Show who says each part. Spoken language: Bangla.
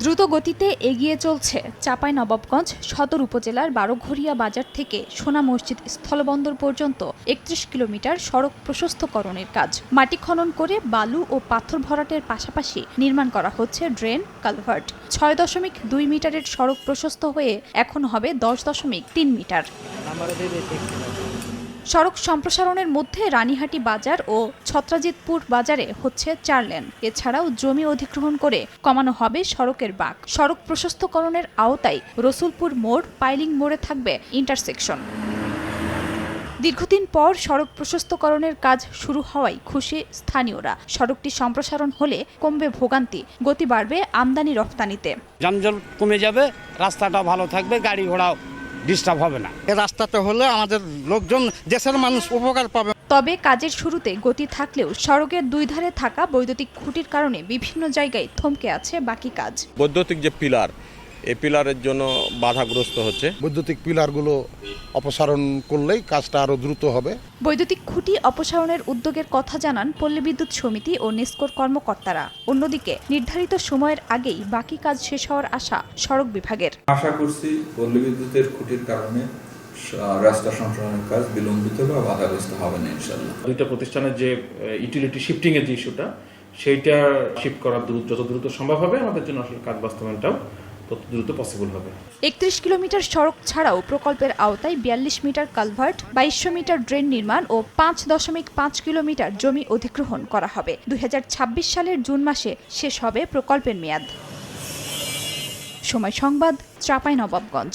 Speaker 1: দ্রুত গতিতে এগিয়ে চলছে চাপাই নবাবগঞ্জ সদর উপজেলার বারোঘরিয়া বাজার থেকে সোনা মসজিদ স্থলবন্দর পর্যন্ত একত্রিশ কিলোমিটার সড়ক প্রশস্তকরণের কাজ। মাটি খনন করে বালু ও পাথর ভরাটের পাশাপাশি নির্মাণ করা হচ্ছে ড্রেন কালভার্ট। ছয় দশমিক দুই মিটারের সড়ক প্রশস্ত হয়ে এখন হবে দশ দশমিক তিন মিটার। সড়ক সম্প্রসারণের মধ্যে রানীহাটি বাজার ও ছত্রাজিতপুর বাজারে হচ্ছে চার লেন। এছাড়াও জমি অধিগ্রহণ করে কমানো হবে সড়কের বাঁক। সড়ক প্রশস্তকরণের আওতায় রসুলপুর মোড়, পাইলিং মোড়ে থাকবে ইন্টারসেকশন। দীর্ঘদিন পর সড়ক প্রশস্তকরণের কাজ শুরু হওয়ায় খুশি স্থানীয়রা। সড়কটি সম্প্রসারণ হলে কমবে ভোগান্তি, গতি বাড়বে আমদানি রপ্তানিতে
Speaker 2: যানজট কমে যাবে, রাস্তাটা ভালো থাকবে, গাড়ি ঘোড়া ডিস্টার্ব হবে না।
Speaker 3: এই রাস্তাটা হলে আমাদের লোকজন দেশের মানুষ উপকার পাবে।
Speaker 1: তবে কাজের শুরুতে গতি থাকলেও সড়কের দুই ধারে থাকা বৈদ্যুতিক খুঁটির কারণে বিভিন্ন জায়গায় থমকে আছে বাকি কাজ।
Speaker 4: বৈদ্যুতিক যে পিলার এই পিলারের জন্য বাধাগ্রস্ত হচ্ছে।
Speaker 5: বৈদ্যুতিক পিলারগুলো অপসারণ করলেই কাজটা আরও দ্রুত হবে।
Speaker 1: বৈদ্যুতিক খুঁটি অপসারণের উদ্যোগের কথা জানান পল্লী বিদ্যুৎ সমিতি ও নেস্কোর কর্মকর্তারা। অন্যদিকে নির্ধারিত সময়ের আগেই বাকি কাজ শেষ হওয়ার আশা সড়ক বিভাগের।
Speaker 6: আশা করছি পল্লী বিদ্যুতের খুঁটির কারণে রাস্তা সংশোধনের কাজ বিলম্বিত বা বাধাগ্রস্ত হবে না ইনশাল্লাহ
Speaker 7: দুইটা প্রতিষ্ঠানের যে ইউটিলিটি শিফটিং এর যে ইস্যুটা সেইটা শিফট করা দ্রুত যত দ্রুত সম্ভব হবে আমাদের জন্য আসলে কাজ বাস্তবায়নটাও তত দ্রুত পসিবল হবে।
Speaker 1: একত্রিশ কিলোমিটার সড়ক ছাড়াও প্রকল্পের আওতায় বিয়াল্লিশ মিটার কালভার্ট বাইশশো মিটার ড্রেন নির্মাণ ও পাঁচ দশমিক পাঁচ কিলোমিটার জমি অধিগ্রহণ করা হবে। দুই হাজার ছাব্বিশ সালের জুন মাসে শেষ হবে প্রকল্পের মেয়াদ। সময় সংবাদ, চাপাই নবাবগঞ্জ।